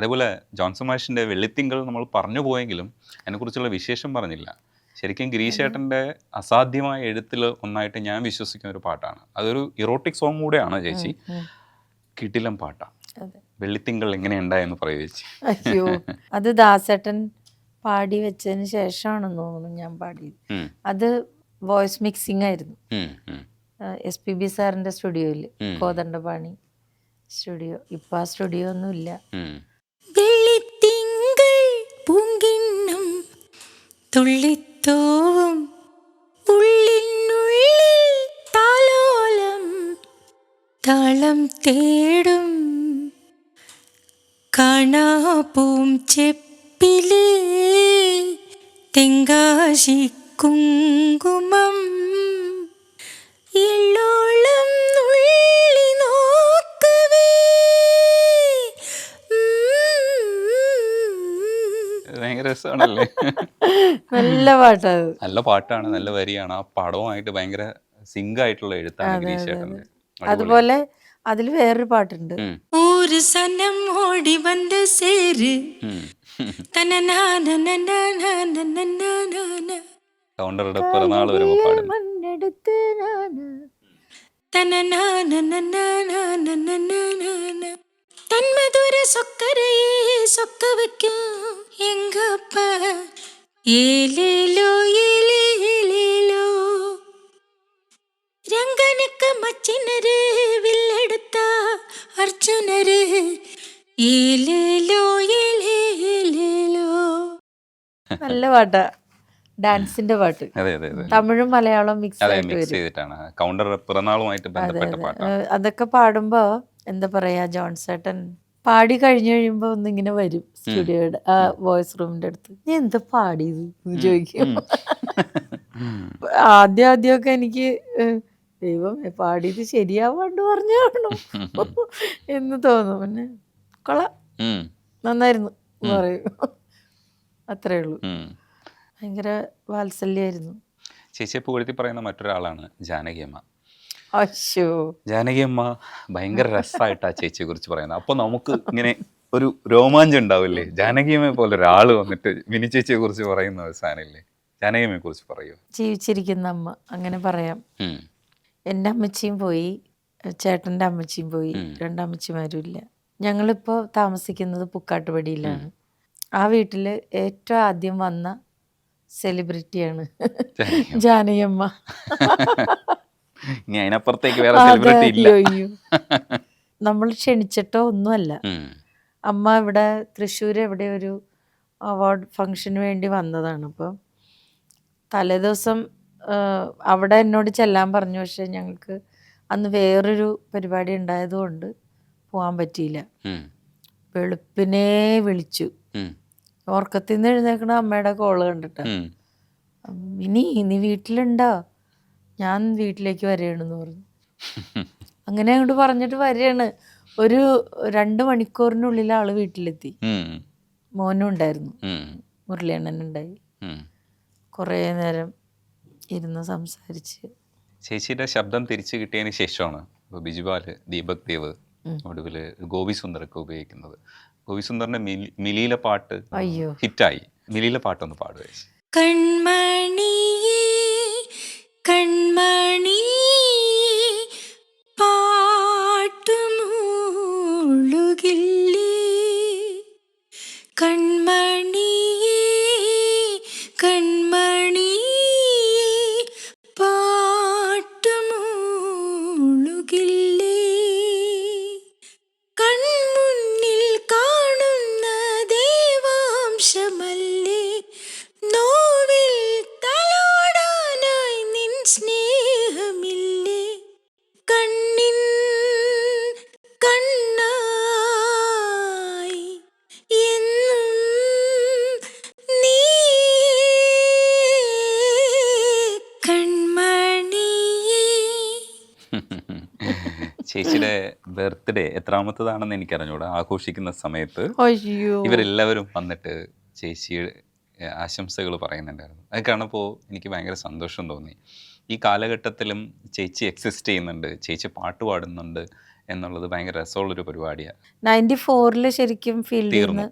അതേപോലെ ജോൺസൺ മാഷിന്റെ വെള്ളിത്തിങ്കൾ നമ്മൾ പറഞ്ഞു പോയെങ്കിലും അതിനെക്കുറിച്ചുള്ള വിശേഷം പറഞ്ഞില്ല. ശരിക്കും ഗിരീശേട്ടന്റെ അസാധ്യമായ എഴുത്തിൽ ഒന്നായിട്ട് ഞാൻ വിശ്വസിക്കുന്ന ഒരു പാട്ടാണ്. അതൊരു ഇറോട്ടിക് സോങ് കൂടെയാണ് ചേച്ചി. കിട്ടിലം കിടിലം പാട്ടാണ് വെള്ളിത്തിങ്കൾ എങ്ങനെ ഉണ്ടായെന്ന് പറയൂ ചേച്ചി. അയ്യോ അത് ദാസേട്ടൻ പാടി വെച്ചതിന് ശേഷമാണെന്ന് തോന്നുന്നു ഞാൻ പാടിയത്. അത് വോയിസ് മിക്സിംഗ് ആയിരുന്നു. എസ് പി ബി സാറിന്റെ സ്റ്റുഡിയോയിൽ കോതണ്ടപാണി സ്റ്റുഡിയോ. ഇപ്പൊ ആ സ്റ്റുഡിയോ ഒന്നും ഇല്ല തുള്ളിത്തോവും ഉള്ളിനുള്ളിൽ താലോലം താളം തേടും. കാണാപ്പൂം ചെപ്പിലേ തെങ്കാശി കുങ്കുമം രസമാണല്ലേ നല്ല പാട്ടാണ് നല്ല പാട്ടാണ് നല്ല വരിയാണ് ആ പടവുമായിട്ട് ഭയങ്കര സിങ്ക് ആയിട്ടുള്ള എഴുത്താണ് അതുപോലെ അതിൽ വേറൊരു പാട്ടുണ്ട് ഒരു സനം ഓടി വന്ന സേര് കൗണ്ടറുടെ പിറന്നാൾ വരുമ്പോൾ പാടും മണ്ണെടുത്ത് തനനാന നല്ല പാട്ടാ. ഡാൻസിന്റെ പാട്ട്. തമിഴും മലയാളം മിക്സ് മിക്സ് ചെയ്തിട്ടാണ്. കൗണ്ടർ പിറന്നാളുമായിട്ട് അതൊക്കെ പാടുമ്പോ എന്താ പറയാ ജോൺസേട്ടൻ പാടി കഴിഞ്ഞു കഴിയുമ്പോ ഒന്നിങ്ങനെ വരും സ്റ്റുഡിയോയുടെ ആ വോയിസ് റൂമിന്റെ അടുത്ത്. നീ എന്താ പാടിയത്? എന്ന് ചോദിക്കും. ആദ്യം ആദ്യമൊക്കെ എനിക്ക് ദൈവം പാടിയത് ശരിയാവാണ്ട് പറഞ്ഞാണോ? എന്ന് തോന്നും. പിന്നെ കൊള്ളാം. നന്നായിരുന്നു എന്ന് പറയും. അത്രേ ഉള്ളൂ. ഭയങ്കര വാത്സല്യമായിരുന്നു ചേച്ചിയെ പുകഴ്ത്തി പറയുന്ന മറ്റൊരാളാണ് ജാനകിയമ്മ. ജാനകിയമ്മ ഭയങ്കര രസമായിട്ട് ആ ചേച്ചിയെ കുറിച്ച് പറയുന്നത്. അപ്പൊ നമുക്ക് ഇങ്ങനെ ഒരു രോമാഞ്ചം ഉണ്ടാവില്ലേ? ജാനകിയമ്മയെ പോലെ ഒരാൾ വന്നിട്ട് മിനി ചേച്ചിയെ കുറിച്ച് പറയുന്ന അവസാനമില്ലേ ജാനകിയമ്മയെ കുറിച്ച് പറയൂ ജീവിച്ചിരിക്കുന്ന അമ്മ. അങ്ങനെ പറയാം. എന്റെ എന്റെ അമ്മച്ചിയും പോയി. ചേട്ടന്റെ അമ്മച്ചിയും പോയി. രണ്ടമ്മച്ചിമാരും ഇല്ല ഞങ്ങളിപ്പോൾ താമസിക്കുന്നത് പുക്കാട്ടുപടിയിലാണ്. ആ വീട്ടിൽ ഏറ്റവും ആദ്യം വന്ന സെലിബ്രിറ്റിയാണ് ജാനകിയമ്മ. ഇനി അതിനപ്പുറത്തേക്ക് വേറെ സെലിബ്രിറ്റി ഇല്ല. നമ്മൾ ക്ഷണിച്ചിട്ടോ ഒന്നുമല്ല. അമ്മ ഇവിടെ തൃശ്ശൂർ എവിടെ ഒരു അവാർഡ് ഫംഗ്ഷന് വേണ്ടി വന്നതാണ്. അപ്പോൾ തലേദിവസം അവിടെ എന്നോട് ചെല്ലാൻ പറഞ്ഞു. പക്ഷേ ഞങ്ങൾക്ക് അന്ന് വേറൊരു പരിപാടി ഉണ്ടായതുകൊണ്ട് പോകാൻ പറ്റിയില്ല. വെളുപ്പിനെ വിളിച്ചു. ഉറക്കത്തിൽ നിന്ന് എഴുന്നേക്കണ അമ്മയുടെ കോൾ കണ്ടിട്ട്. ഇനി ഇനി നീ വീട്ടിലുണ്ടോ? ഞാൻ വീട്ടിലേക്ക് വരികയാണെന്ന് പറഞ്ഞു. അങ്ങനെ അങ്ങോട്ട് പറഞ്ഞിട്ട് വരികയാണ് ഒരു രണ്ട് മണിക്കൂറിനുള്ളിൽ ആൾ വീട്ടിലെത്തി. മോനും ഉണ്ടായിരുന്നു. മുരളിയണ്ണൻ ഉണ്ടായി. കുറേ നേരം ഇരുന്ന് സംസാരിച്ച്. ചേച്ചിയുടെ ശബ്ദം തിരിച്ചു കിട്ടിയതിന് ശേഷമാണ് ഇപ്പോൾ ബിജുപാൽ ദീപക് ദേവ് ഒടുവിൽ ഒടുവിൽ ഗോപി സുന്ദറൊക്കെ ഉപയോഗിക്കുന്നത്. ഗോപി സുന്ദറിന്റെ മിലി- മിലിയിലെ പാട്ട് അയ്യോ. ഹിറ്റായി. മിലിയിലെ പാട്ടൊന്ന് പാടുക ചേച്ചി. ബർത്ത്ഡേ എത്രാമത്തതാണെന്ന് എനിക്ക് അറിഞ്ഞൂടാ ആഘോഷിക്കുന്ന സമയത്ത് ഇവരെല്ലാവരും വന്നിട്ട് ചേച്ചി ആശംസകൾ പറയുന്നുണ്ടായിരുന്നു. അത് കാണുമ്പോൾ എനിക്ക് ഭയങ്കര സന്തോഷം തോന്നി. ഈ കാലഘട്ടത്തിലും ചേച്ചി എക്സിസ്റ്റ് ചെയ്യുന്നുണ്ട് ചേച്ചി പാട്ട് പാടുന്നുണ്ട് എന്നുള്ളത് ഭയങ്കര രസമുള്ളൊരു പരിപാടിയാണ് നയന്റി ഫോറിൽ ശരിക്കും ഫീൽഡിൽ തീർന്നു.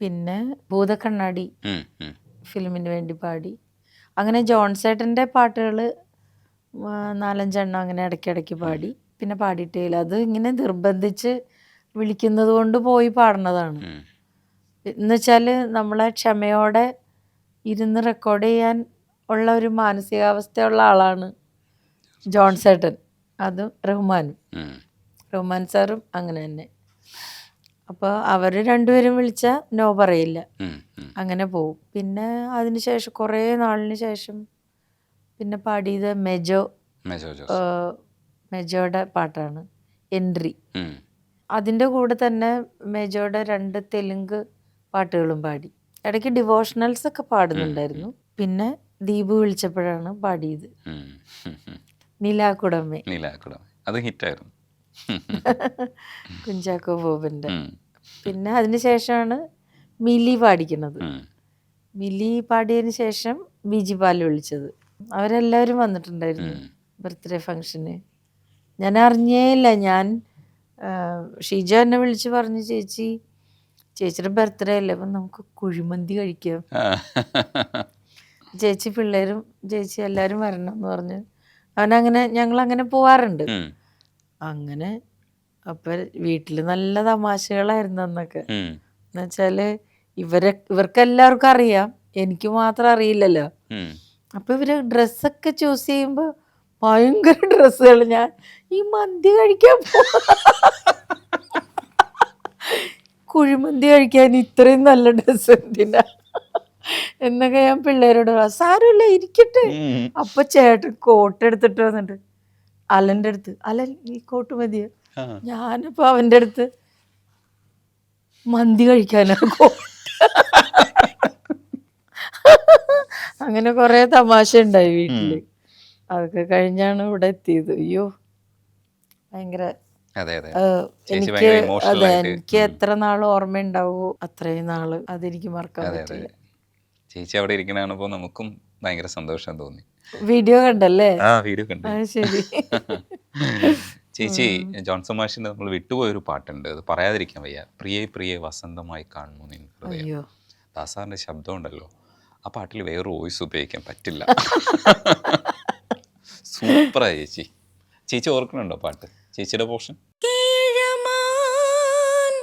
പിന്നെ ഭൂതക്കണ്ണാടി ഫിലിമിന് വേണ്ടി പാടി. അങ്ങനെ ജോൺസേട്ടന്റെ പാട്ടുകൾ നാലഞ്ചെണ്ണം അങ്ങനെ ഇടയ്ക്കിടയ്ക്ക് പാടി. പിന്നെ പാടിയിട്ടേയില്ല. അത് ഇങ്ങനെ നിർബന്ധിച്ച് വിളിക്കുന്നത് കൊണ്ട് പോയി പാടുന്നതാണ്. എന്ന് വെച്ചാൽ നമ്മളെ ക്ഷമയോടെ ഇരുന്ന് റെക്കോർഡ് ചെയ്യാൻ ഉള്ള ഒരു മാനസികാവസ്ഥയുള്ള ആളാണ് ജോൺ ജോൺസേട്ടൻ അതും റഹ്മാനും. റഹ്മാൻ സാറും അങ്ങനെ തന്നെ. അപ്പോൾ അവർ രണ്ടുപേരും വിളിച്ചാൽ നോ പറയില്ല. അങ്ങനെ പോവും. പിന്നെ അതിന് ശേഷം കുറേ നാളിന് ശേഷം പിന്നെ പാടിയത് മെജോ. മെജോയുടെ പാട്ടാണ്. എൻട്രി അതിന്റെ കൂടെ തന്നെ മെജോയുടെ രണ്ട് തെലുങ്ക് പാട്ടുകളും പാടി. ഇടയ്ക്ക് ഡിവോഷണൽസ് ഒക്കെ പാടുന്നുണ്ടായിരുന്നു. പിന്നെ ദീപു വിളിച്ചപ്പോഴാണ് പാടിയത്. നിലാക്കുടമേ. നിലാക്കുടമേ. അത് ഹിറ്റായിരുന്നു. കുഞ്ചാക്കോ ബോബന്റെ. പിന്നെ അതിന് ശേഷമാണ് മിലി പാടിക്കുന്നത്. മിലി പാടിയതിന് ശേഷം ബിജി പാൽ വിളിച്ചത്. അവരെല്ലാവരും വന്നിട്ടുണ്ടായിരുന്നു ബർത്ത്ഡേ ഫങ്ഷന് ഞാൻ അറിഞ്ഞേയില്ല ഞാൻ ഷീജ എന്നെ വിളിച്ച് പറഞ്ഞു ചേച്ചി ചേച്ചിയുടെ ബർത്ത്ഡേ അല്ലേ അപ്പം നമുക്ക് കുഴിമന്തി കഴിക്കാം. ചേച്ചി പിള്ളേരും ചേച്ചി എല്ലാവരും വരണം എന്ന് പറഞ്ഞു. അവനങ്ങനെ ഞങ്ങൾ അങ്ങനെ പോവാറുണ്ട് അങ്ങനെ അപ്പൊ വീട്ടിൽ നല്ല തമാശകളായിരുന്നു അന്നൊക്കെ. എന്നുവെച്ചാൽ ഇവരെ ഇവർക്കെല്ലാവർക്കും അറിയാം എനിക്ക് മാത്രം അറിയില്ലല്ലോ. അപ്പൊ ഇവർ ഡ്രസ്സൊക്കെ ചൂസ് ചെയ്യുമ്പോ ഭയങ്കര ഡ്രസ്സുകൾ ഞാൻ ഈ മന്തി കഴിക്കാൻ പോ കുഴിമന്തി കഴിക്കാൻ ഇത്രയും നല്ല ഡ്രസ്സ് എന്തിനാ? എന്നൊക്കെ ഞാൻ പിള്ളേരോട് സാരമില്ല ഇരിക്കട്ടെ. അപ്പൊ ചേട്ടൻ കോട്ട് എടുത്തിട്ട് വന്നിട്ട് അലന്റെ അടുത്ത് അലൻ ഈ കോട്ട് മതിയോ? ഞാനിപ്പോ അവന്റെ അടുത്ത് മന്തി കഴിക്കാനാ കോട്ട് അങ്ങനെ കുറെ തമാശ ഉണ്ടായി വീട്ടിൽ. അതൊക്കെ കഴിഞ്ഞാണ് ഇവിടെ എത്തിയത്. അയ്യോ. ഭയങ്കര അതെ അതെ. ചേച്ചി എനിക്ക് ഭയങ്കര emotional അതെ ആയിട്ട്. എനിക്ക് എത്ര നാൾ ഓർമ്മയുണ്ടാവോ അത്രയും നാൾ അതെനിക്ക് മറക്കാൻ അതെ അതെ. പറ്റില്ല ചേച്ചി അവിടെ ഇരിക്കണ കാണുമ്പോൾ നമുക്കും ഭയങ്കര സന്തോഷം തോന്നി. വീഡിയോ കണ്ടല്ലേ? ആ വീഡിയോ കണ്ടു. അത് ശരി. ചേച്ചി ജോൺസൺ മാഷിന്റെ നമ്മൾ വിട്ടുപോയൊരു പാട്ടുണ്ട്. അത് പറയാതിരിക്കാൻ വയ്യ. പ്രിയേ പ്രിയേ വസന്തമായി കാണുന്നു നിൻ ഹൃദയം. അയ്യോ. ദാസാറിന്റെ ശബ്ദം ഉണ്ടല്ലോ. ആ പാട്ടിൽ വേറെ വോയിസ് ഉപയോഗിക്കാൻ പറ്റില്ല. സൂപ്പറാ ചേച്ചി. ചേച്ചി ഓർക്കണുണ്ടോ പാട്ട്? ചേച്ചിയുടെ പോർഷൻ? കേഴമാൻ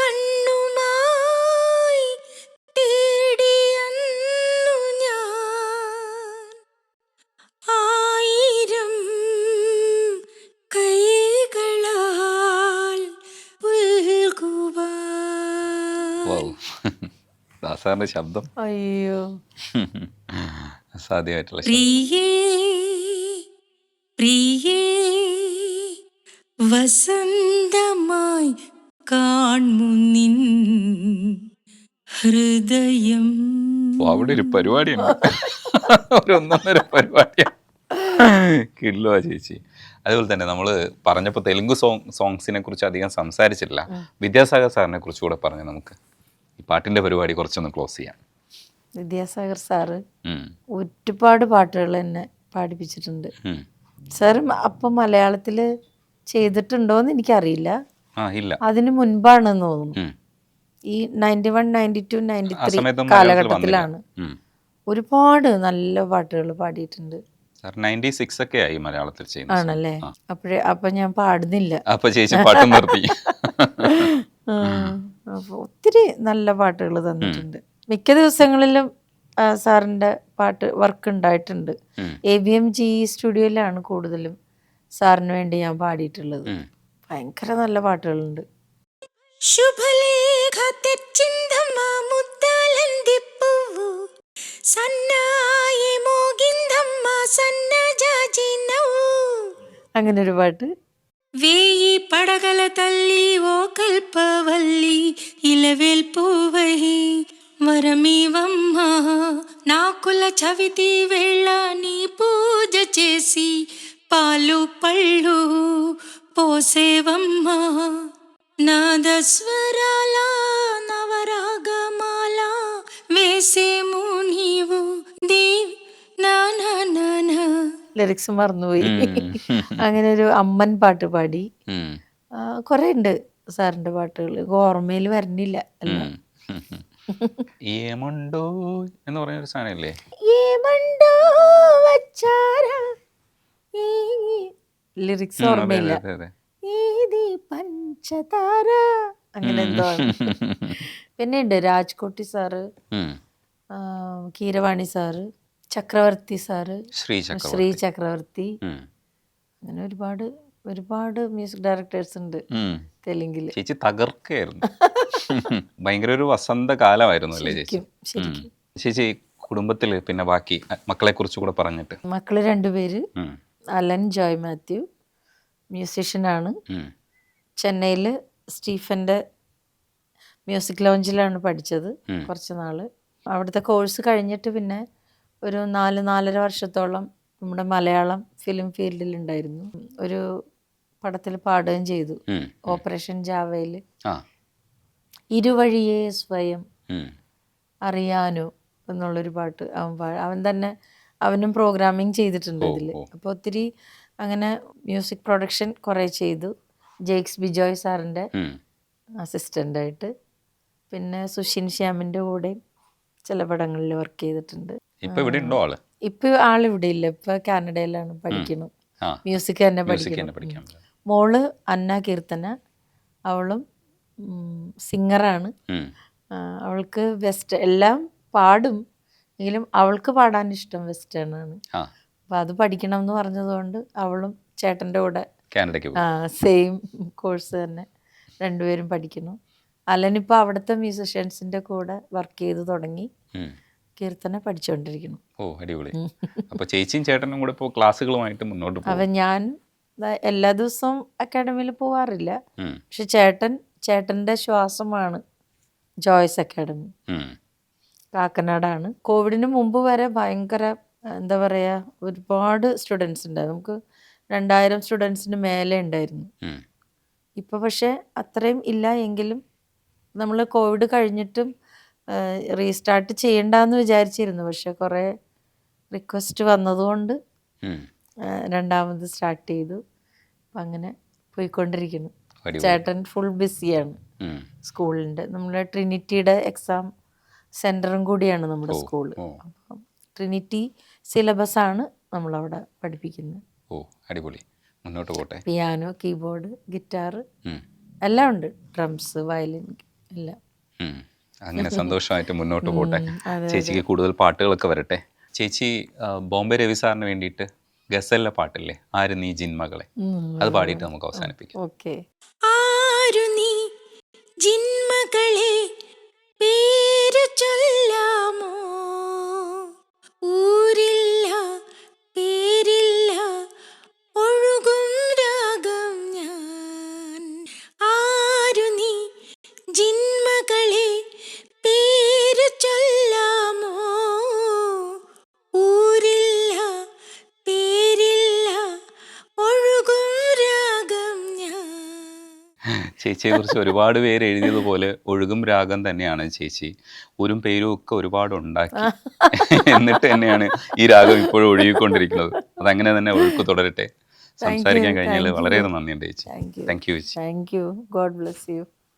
കണ്ണുമായി തേടിയന്നു ഞാൻ. ആയിരം കൈകളാൽ പുൽകുവാൻ വൗ. ദാസാറിന്റെ ശബ്ദം. അയ്യോ. അസാധ്യമായിട്ടുള്ള വസന്തമായി കാൺമുന്നിൻ നിൻ ഹൃദയം. അവിടെ ഒരു പരിപാടിയാണ്. ഒരു ഒന്നൊന്നര പരിപാടിയാണ്. കില്ലോ ചേച്ചി. അതുപോലെ തന്നെ നമ്മൾ പറഞ്ഞപ്പോൾ തെലുങ്ക് സോങ് സോങ്സിനെ കുറിച്ച് അധികം സംസാരിച്ചില്ല വിദ്യാസാഗർ സാറിനെ കുറിച്ച് കൂടെ പറഞ്ഞ് നമുക്ക് ഈ പാട്ടിന്റെ പരിപാടി കുറച്ചൊന്ന് ക്ലോസ് ചെയ്യാം. വിദ്യാസാഗർ സാറ് ഒരുപാട് പാട്ടുകൾ എന്നെ പാടിപ്പിച്ചിട്ടുണ്ട്. സാറും സാർ അപ്പം മലയാളത്തിൽ ചെയ്തിട്ടുണ്ടോയെന്ന് എനിക്കറിയില്ല. അതിന് മുൻപാണെന്ന് തോന്നുന്നു. ഈ ninety one ninety two ninety three കാലഘട്ടത്തിലാണ്. ഒരുപാട് നല്ല പാട്ടുകൾ പാടിയിട്ടുണ്ട്. സാർ നയന്റി സിക്സ് ഒക്കെ ആയി മലയാളത്തിൽ ചെയ്യുന്നത് ആണല്ലേ? അപ്പഴേ അപ്പം ഞാൻ പാടുന്നില്ല. അപ്പൊ ചേച്ചി പാട്ട് നിർത്തി. അപ്പോൾ ഒത്തിരി നല്ല പാട്ടുകൾ തന്നിട്ടുണ്ട്. മിക്ക ദിവസങ്ങളിലും സാറിന്റെ പാട്ട് വർക്ക് ഉണ്ടായിട്ടുണ്ട്. എ ബി എം ജി സ്റ്റുഡിയോയിലാണ് കൂടുതലും സാറിന് വേണ്ടി ഞാൻ പാടിയിട്ടുള്ളത്. ഭയങ്കര നല്ല പാട്ടുകളുണ്ട്. శుభలేఖ తెచ్చిందమ్మా ముద్దాలంది పువ్వు సన్నాయి మోగిందమ్మా సన్నజాజి నవ్వు അങ്ങനെ ഒരു പാട്ട് వేయి పడగల తల్లి ఓ కల్పవల్లి ఇలవేల్పువై వరమీవమ్మ నాకుల చవితి వేళ నీ పూజ చేసి పాలు పళ్ళు పోసేవమ్మ నాదస్వరాల నవరాగమాల వేసేము నీవు దేవి నా నా నా నా ലിറിക്സ് മറന്നുപോയി ഉം. അങ്ങനെ ഒരു അമ്മൻ പാട്ട് പാടി ഉം. കുറേ ഉണ്ട് സാറിൻ്റെ പാട്ടുകൾ ഓർമ്മയിൽ വരുന്നില്ല എല്ലാം ഉം. ഉം. ഏമുണ്ടോ എന്ന് പറഞ്ഞ ഒരു സാധനമില്ലേ ഏമണ്ടോ വച്ചാര ലിറിക്സ് ഓർമ്മയില്ല. ഏതി പഞ്ചതാര? അങ്ങനെ എന്തോ പിന്നെ ഉണ്ട് Rajkoti sir Keeravani sir Chakravarthi sir Sri Chakravarthi. അങ്ങനെ ഒരുപാട് ഒരുപാട് മ്യൂസിക് ഡയറക്ടേഴ്സ് ഉണ്ട്. തെലുങ്കിൽ ചേച്ചി തകർക്കായിരുന്നു ഭയങ്കര ഒരു വസന്ത കാലമായിരുന്നു അല്ലേ ചേച്ചി? ചേച്ചി കുടുംബത്തിൽ പിന്നെ ബാക്കി മക്കളെ കുറിച്ച് കൂടെ പറഞ്ഞിട്ട്. മക്കൾ രണ്ടുപേര്. അലൻ ജോയ് മാത്യു മ്യൂസിഷ്യനാണ്. ചെന്നൈയിൽ സ്റ്റീഫന്റെ മ്യൂസിക് ലോഞ്ചിലാണ് പഠിച്ചത് കുറച്ച് നാൾ അവിടുത്തെ കോഴ്സ് കഴിഞ്ഞിട്ട് പിന്നെ ഒരു നാല് നാലര വർഷത്തോളം നമ്മുടെ മലയാളം ഫിലിം ഫീൽഡിൽ ഉണ്ടായിരുന്നു ഒരു പടത്തിൽ പാടുകയും ചെയ്തു. ഓപ്പറേഷൻ ജാവയിൽ ഇരുവഴിയെ സ്വയം. അറിയാനോ എന്നുള്ളൊരു പാട്ട് അവൻ പാ- അവൻ തന്നെ അവനും പ്രോഗ്രാമിംഗ് ചെയ്തിട്ടുണ്ട് അതിൽ അപ്പോൾ ഒത്തിരി അങ്ങനെ മ്യൂസിക് പ്രൊഡക്ഷൻ കുറേ ചെയ്തു. ജെയ്ക്സ് ബിജോയ് സാറിന്റെ. അസിസ്റ്റന്റായിട്ട് പിന്നെ സുഷിൻ ശ്യാമിന്റെ കൂടെ ചില പടങ്ങളിൽ വർക്ക് ചെയ്തിട്ടുണ്ട്. ഇപ്പൊ ഇവിടെ ഉണ്ടോ ആൾ? ഇപ്പൊ ആളിവിടെ ഇല്ല. ഇപ്പൊ കാനഡയിലാണ് പഠിക്കണം. മ്യൂസിക് തന്നെ പഠിക്കണം. മോൾ അന്ന കീർത്തന അവളും സിംഗറാണ്. അവൾക്ക് വെസ്റ്റ് എല്ലാം പാടും. എങ്കിലും അവൾക്ക് പാടാൻ ഇഷ്ടം വെസ്റ്റേൺ ആണ് അപ്പം അത് പഠിക്കണം എന്ന് പറഞ്ഞതുകൊണ്ട് അവളും ചേട്ടന്റെ കൂടെ കാനഡയ്ക്ക് സെയിം കോഴ്സ് തന്നെ രണ്ടുപേരും പഠിക്കുന്നു. അലനിപ്പോൾ അവിടുത്തെ മ്യൂസിഷ്യൻസിന്റെ കൂടെ വർക്ക് ചെയ്ത് തുടങ്ങി. കീർത്തനെ പഠിച്ചുകൊണ്ടിരിക്കുന്നു ഓ അടിപൊളി. അപ്പോൾ ചേച്ചിയും ചേട്ടനും കൂടെ ഇപ്പോൾ ക്ലാസ്സുകളുമായിട്ട് മുന്നോട്ട് പോകും. അപ്പം ഞാൻ എല്ലാ ദിവസവും അക്കാഡമിയിൽ പോവാറില്ല. പക്ഷെ ചേട്ടൻ ചേട്ടന്റെ ശ്വാസമാണ് ജോയ്സ് അക്കാഡമി. കാക്കനാടാണ്. കോവിഡിന് മുമ്പ് വരെ ഭയങ്കര എന്താ പറയുക ഒരുപാട് സ്റ്റുഡൻസ് ഉണ്ടായിരുന്നു. നമുക്ക് രണ്ടായിരം സ്റ്റുഡൻസിന് മേലെ ഉണ്ടായിരുന്നു. ഇപ്പോൾ പക്ഷേ അത്രയും ഇല്ല എങ്കിലും നമ്മൾ കോവിഡ് കഴിഞ്ഞിട്ടും റീസ്റ്റാർട്ട് ചെയ്യണ്ടെന്ന് വിചാരിച്ചിരുന്നു. പക്ഷെ കുറേ റിക്വസ്റ്റ് വന്നതുകൊണ്ട്. രണ്ടാമത് സ്റ്റാർട്ട് ചെയ്തു. അപ്പം അങ്ങനെ പോയിക്കൊണ്ടിരിക്കുന്നു. ചേട്ടൻ ഫുൾ ബിസിയാണ്. സ്കൂളിന്റെ നമ്മുടെ ട്രിനിറ്റിയുടെ എക്സാം സെന്ററും കൂടിയാണ് നമ്മുടെ സ്കൂൾ ട്രിനിറ്റി സിലബസ് ആണ് നമ്മളവിടെ പഠിപ്പിക്കുന്നത്. ഓ അടിപൊളി. മുന്നോട്ട് പോട്ടെ. പിയാനോ കീബോർഡ് ഗിറ്റാർ എല്ലാം ഉണ്ട്. ഡ്രംസ് വയലിൻ എല്ലാം. അങ്ങനെ സന്തോഷമായിട്ട് മുന്നോട്ട് പോട്ടെ. ചേച്ചിക്ക് കൂടുതൽ പാട്ടുകളൊക്കെ വരട്ടെ. ചേച്ചി ബോംബെ രവി സാറിന് വേണ്ടിയിട്ട് ഗസലിലെ പാട്ടില്ലേ? ആര് നീ ജിന്മകളെ അത് പാടിയിട്ട് നമുക്ക് അവസാനിപ്പിക്കാം. ഓക്കെ. ആരു നീ ജിന്മകളെ പേരു ചൊല്ലാമോ? ഊരില്ല ചേച്ചിയെ കുറിച്ച് ഒരുപാട് പേര് എഴുതിയതുപോലെ ഒഴുകും രാഗം തന്നെയാണ് ചേച്ചി. ഒരു പേരും ഒക്കെ ഒരുപാട് ഉണ്ടാക്കി. എന്നിട്ട് തന്നെയാണ് ഈ രാഗം ഇപ്പോഴും ഒഴുകിക്കൊണ്ടിരിക്കുന്നത്. അതങ്ങനെ തന്നെ ഒഴുക്ക് തുടരട്ടെ. സംസാരിക്കാൻ കഴിഞ്ഞാൽ വളരെയധികം നന്ദിയുണ്ട് ചേച്ചി. Thank you thank you God bless you